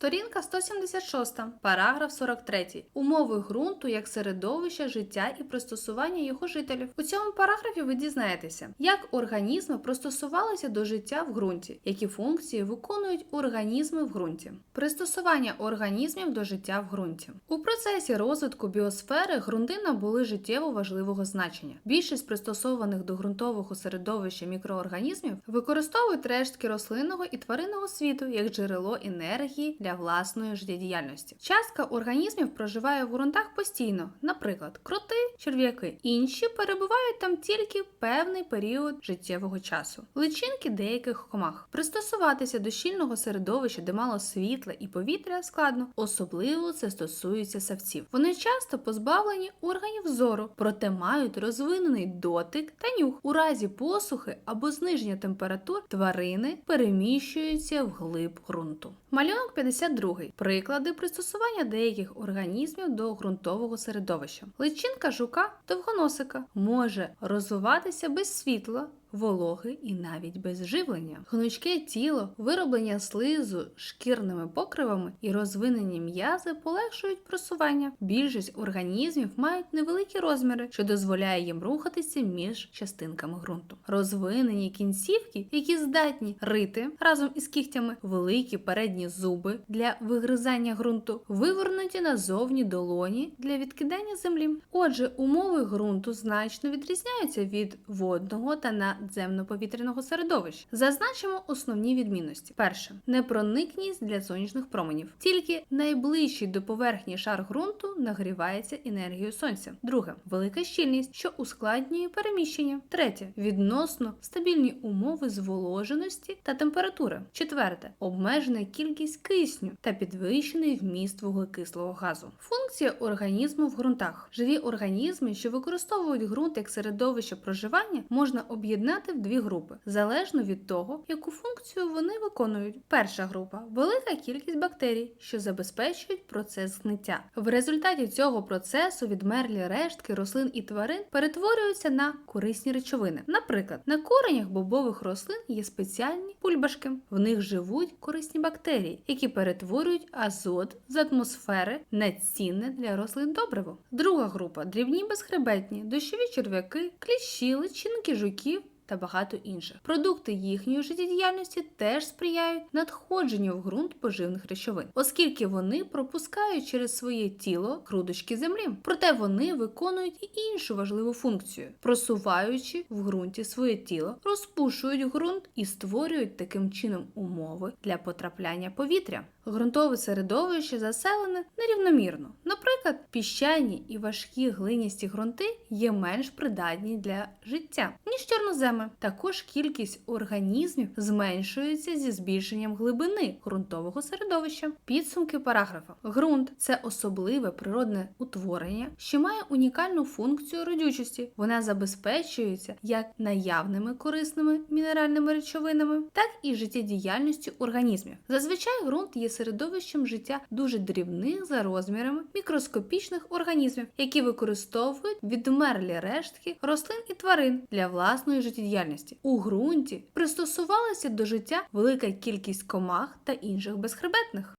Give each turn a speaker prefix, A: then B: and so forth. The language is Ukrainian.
A: Сторінка 176, параграф 43. Умови ґрунту як середовища життя і пристосування його жителів. У цьому параграфі ви дізнаєтеся, як організми пристосувалися до життя в ґрунті, які функції виконують організми в ґрунті. Пристосування організмів до життя в ґрунті. У процесі розвитку біосфери ґрунти набули життєво важливого значення. Більшість пристосованих до ґрунтового середовища мікроорганізмів використовують рештки рослинного і тваринного світу як джерело енергії для власної життєдіяльності. Частка організмів проживає в ґрунтах постійно, наприклад, кроти, черв'яки. Інші перебувають там тільки певний період життєвого часу. Личинки деяких комах. Пристосуватися до щільного середовища, де мало світла і повітря, складно, особливо це стосується савців. Вони часто позбавлені органів зору, проте мають розвинений дотик та нюх. У разі посухи або зниження температур тварини переміщуються вглиб ґрунту. Малюнок 52. Приклади пристосування деяких організмів до ґрунтового середовища. Личинка жука довгоносика може розвиватися без світла. Вологи і навіть без живлення, гнучке тіло, вироблення слизу шкірними покривами і розвинені м'язи полегшують просування. Більшість організмів мають невеликі розміри, що дозволяє їм рухатися між частинками ґрунту. Розвинені кінцівки, які здатні рити разом із кігтями, великі передні зуби для вигризання ґрунту, вивернуті назовні долоні для відкидання землі. Отже, умови ґрунту значно відрізняються від водного та надземно-повітряного середовища. Зазначимо основні відмінності: перше непроникність для сонячних променів. Тільки найближчий до поверхні шар ґрунту нагрівається енергією сонця. Друге велика щільність, що ускладнює переміщення. Третє відносно стабільні умови зволоженості та температури. Четверте обмежена кількість кисню та підвищений вміст вуглекислого газу. Функція організму в ґрунтах. Живі організми, що використовують ґрунт як середовище проживання, можна об'єднати в дві групи залежно від того, яку функцію вони виконують. Перша група велика кількість бактерій, що забезпечують процес згниття. В результаті цього процесу відмерлі рештки рослин і тварин перетворюються на корисні речовини. Наприклад, на коренях бобових рослин є спеціальні пульбашки. В них живуть корисні бактерії, які перетворюють азот з атмосфери на цінне для рослин добриво. Друга група дрібні безхребетні, дощові черв'яки, кліщі, личинки жуків. Та багато інших продукти їхньої життєдіяльності теж сприяють надходженню в ґрунт поживних речовин, оскільки вони пропускають через своє тіло грудочки землі. Проте вони виконують і іншу важливу функцію, просуваючи в ґрунті своє тіло, розпушують ґрунт і створюють таким чином умови для потрапляння повітря. Ґрунтове середовище заселене нерівномірно. Наприклад, піщані і важкі глиністі ґрунти є менш придатні для життя, ніж чорноземи. Також кількість організмів зменшується зі збільшенням глибини ґрунтового середовища. Підсумки параграфа. Ґрунт це особливе природне утворення, що має унікальну функцію родючості. Вона забезпечується як наявними корисними мінеральними речовинами, так і життєдіяльністю організмів. Зазвичай ґрунт є середовищем життя дуже дрібних за розмірами мікроскопічних організмів, які використовують відмерлі рештки рослин і тварин для власної життєдіяльності. У ґрунті пристосувалася до життя велика кількість комах та інших безхребетних.